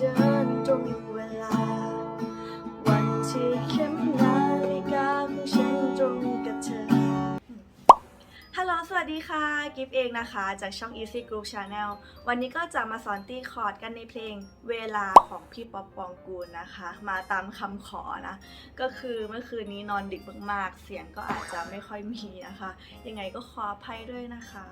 เวัสดีค่ะ กิฟเองนะคะ จากช่อง Easy Group Channel วันนี้ก็จะมาสอนตีคอร์ดกันในเพลงเวลาของพี่ป๊อปปองกูลนะคะ มาตามคำขอนะ ก็คือเมื่อคืนนี้นอนดึกมากๆ เสียงก็อาจจะไม่ค่อยมีนะคะ ยังไงก็ขออภัยด้วยนะคะ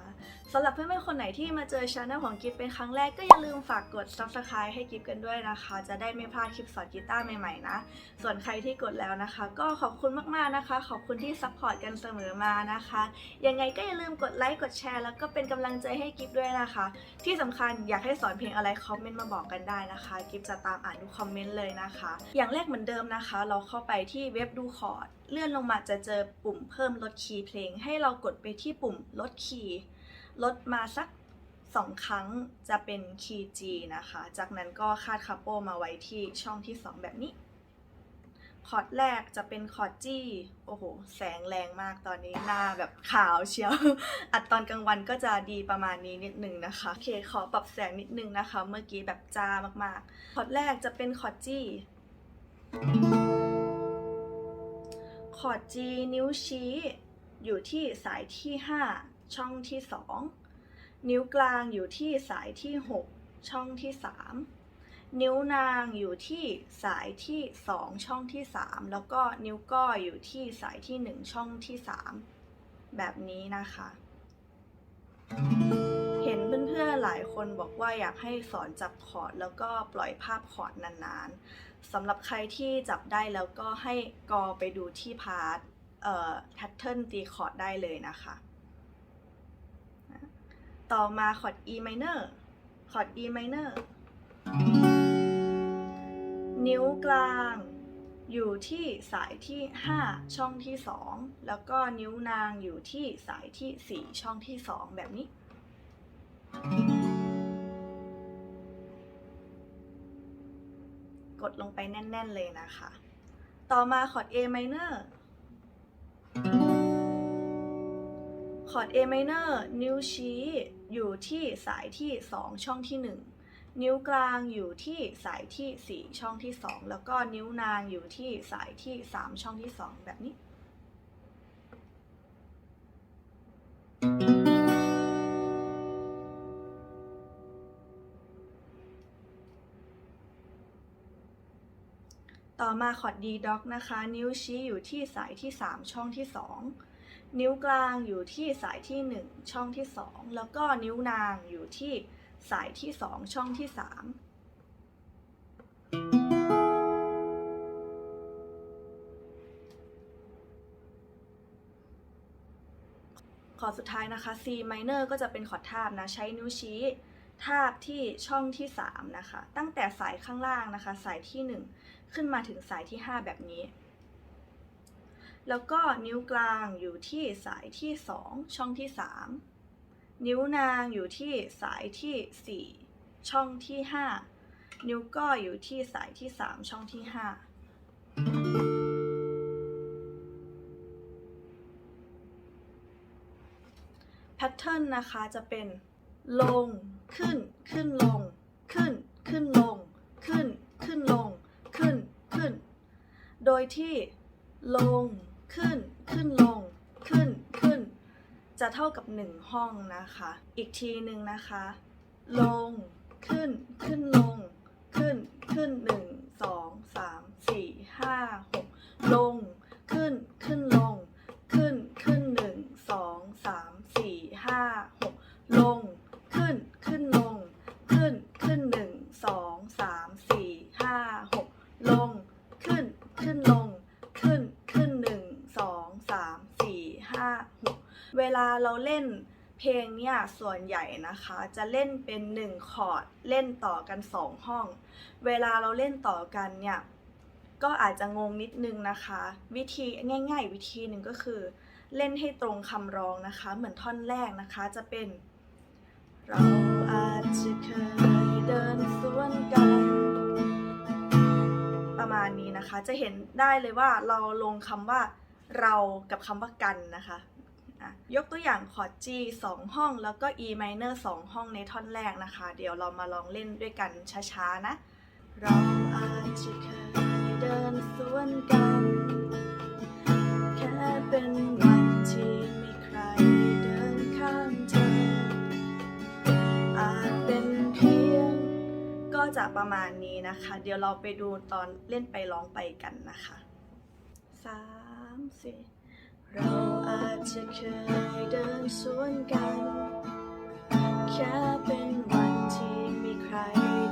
สำหรับเพื่อนๆคนไหนที่มาเจอช anel ของกิฟเป็นครั้งแรกก็อย่าลืมฝากกด subscribe ให้กิฟกันด้วยนะคะ จะได้ไม่พลาดคลิปสอนกีตาร์ใหม่ๆนะ ส่วนใครที่กดแล้วนะคะ ก็ขอบคุณมากๆนะคะ ขอบคุณที่ซัพพอร์ตกันเสมอมานะคะ ยังไงก็อย่าลืมกดไลค์กดแชร์แล้วก็เป็นกำลังใจให้กิฟด้วยนะคะ ที่สำคัญอยากให้สอนเพลงอะไรคอมเมนต์มาบอกกันได้นะคะ กิฟจะตามอ่านทุกคอมเมนต์เลยนะคะ อย่างแรกเหมือนเดิมนะคะ เราเข้าไปที่เว็บดูคอร์ดเลื่อนลงมาจะเจอปุ่มเพิ่มลดคีย์เพลง ให้เรากดไปที่ปุ่มลดคีย์ลดมาสักสองครั้งจะเป็นคีย์ G นะคะ จากนั้นก็คาดคาโปมาไว้ที่ช่องที่ 2 แบบนี้ คอร์ดแรกจะเป็นคอร์ด G โอ้โห แสงแรงมากตอนนี้หน้าแบบขาวเชียว อัดตอนกลางวันก็จะดีประมาณนี้นิดนึงนะคะ โอเค ขอปรับแสงนิดนึงนะคะ เมื่อกี้แบบจ้ามากๆ คอร์ดแรกจะเป็นคอร์ด G คอร์ด G นิ้วชี้ อยู่ที่สายที่ 5 ช่องที่ 2 นิ้วกลางอยู่ที่สายที่ 6 ช่องที่ 3 นิ้วนางอยู่ที่สายที่ 2 ช่องที่ 3 แล้วก็นิ้วก้อยอยู่ที่สายที่ 1 ช่องที่ 3 แบบนี้นะคะ เห็นเพื่อนๆหลายคนบอกว่าอยากให้สอนจับคอร์ดแล้วก็ปล่อยภาพคอร์ดนานๆสำหรับใครที่จับได้แล้วก็ให้กอไปดูที่พาร์ทเอ่อแพทเทิร์นตีคอร์ดได้เลยนะคะ ต่อมาคอร์ด E minor คอร์ด E minor นิ้วกลาง อยู่ที่สายที่ 5 ช่องที่ 2 แล้วก็นิ้วนางอยู่ที่สายที่ 4 ช่องที่ 2 แบบนี้ กดลงไปแน่น ๆ เลยนะคะ ต่อมาคอร์ด A minor คอร์ด A minor นิ้วชี้อยู่ที่สายที่ 2 ช่องที่ 1 นิ้วกลางอยู่ที่สายที่ 4 ช่องที่ 2 แล้วก็นิ้วนางอยู่ที่สายที่ 3 ช่องที่ 2 แบบนี้ ต่อมาคอร์ด D dog นะคะ นิ้วชี้อยู่ที่สายที่ 3 ช่องที่ 2 นิ้วกลางอยู่ที่สายที่ 1 ช่องที่ 2 แล้วก็นิ้วนางอยู่ที่ สายที่ 2 ช่องที่3คอร์ดสุดท้ายนะคะ C minor ก็จะเป็นคอร์ดทาบนะ ใช้นิ้วชี้ทาบที่ช่องที่ 3 นะคะ ตั้งแต่สายข้างล่างนะคะ สายที่ 1 ขึ้นมาถึงสายที่ 5 แบบนี้ แล้วก็นิ้วกลางอยู่ที่สายที่ 2 ช่องที่ 3 นิ้วนางอยู่ที่สายที่ 4 ช่องที่ 5 นิ้วก้อยอยู่ที่สายที่ 3 ช่องที่ 5 แพทเทิร์นนะคะจะเป็น ลง ขึ้น ขึ้นลง ขึ้น ขึ้นลง ขึ้น ขึ้นลง ขึ้น ขึ้น โดยที่ ลง ขึ้น ขึ้นลง จะเท่ากับ 1 ห้องนะคะ อีกทีหนึ่งนะคะ ลงขึ้นขึ้นลง ขึ้นขึ้น 1 2 3 4 5 6 ลงขึ้นขึ้นลง เพลงเนี่ยส่วนใหญ่นะคะจะเล่นเป็น 1 คอร์ดเล่นต่อกัน 2 ห้อง เวลาเราเล่นต่อกันเนี่ยก็อาจจะงงนิดนึงนะคะ วิธีง่าย ๆ วิธีหนึ่งก็คือ เล่นให้ตรงคำร้องนะคะ เหมือนท่อนแรกนะคะจะเป็น เราอาจจะเคยเดินสวนกัน ประมาณนี้นะคะจะเห็นได้เลยว่าเราลงคำว่าเรากับคำว่ากันนะคะอะ ยกตัวอย่างคอร์ด G 2 ห้อง แล้วก็ E minor 2 ห้องในท่อนแรกนะคะ เดี๋ยวเรามาลองเล่นด้วยกันช้าๆนะ เราอาจจะเคยเดินสวนกัน แค่เป็นวันที่มีใครเดินข้างเธอ อาจเป็นเพียง ก็จะประมาณนี้นะคะ เดี๋ยวเราไปดูตอนเล่นไปร้องไปกันนะคะสามสี่เรา จะเคยเดินสวนกัน แค่เป็นวันที่มีใคร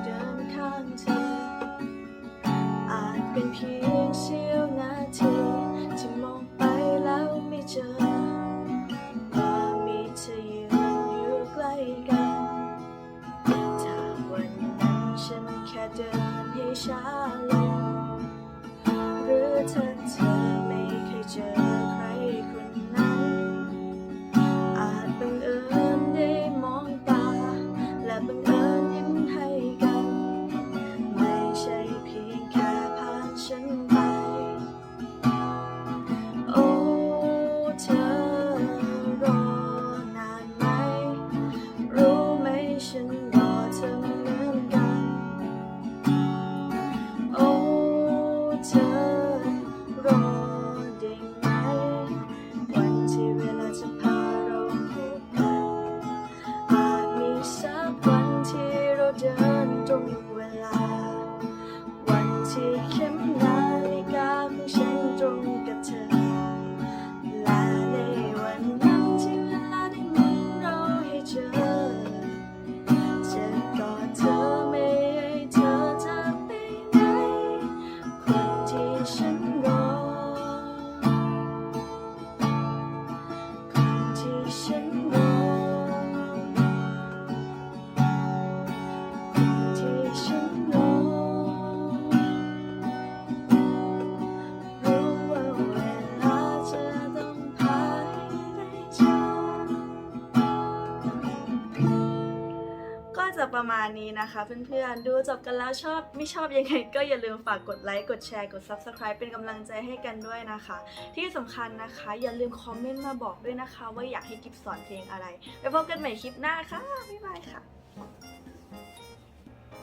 เดินข้างเธอ อาจเป็นเพียงเสี้ยวนาที ที่มองไปแล้วไม่เจอ ว่ามีเธอยืนอยู่ใกล้กัน ถ้าวันนั้นฉันแค่เดินให้ช้าลง หรือถ้าเธอไม่เคยเจอ ประมาณนี้นะคะ เพื่อนๆ ดูจบกันแล้วชอบไม่ชอบยังไงก็อย่าลืมฝากกดไลค์กดแชร์กด Subscribe เป็นกำลังใจให้กันด้วยนะคะ ที่สำคัญนะคะอย่าลืมคอมเมนต์มาบอกด้วยนะคะ ว่าอยากให้กิฟสอนเพลงอะไร ไปพบกันใหม่คลิปหน้าค่ะ บ๊ายบายค่ะ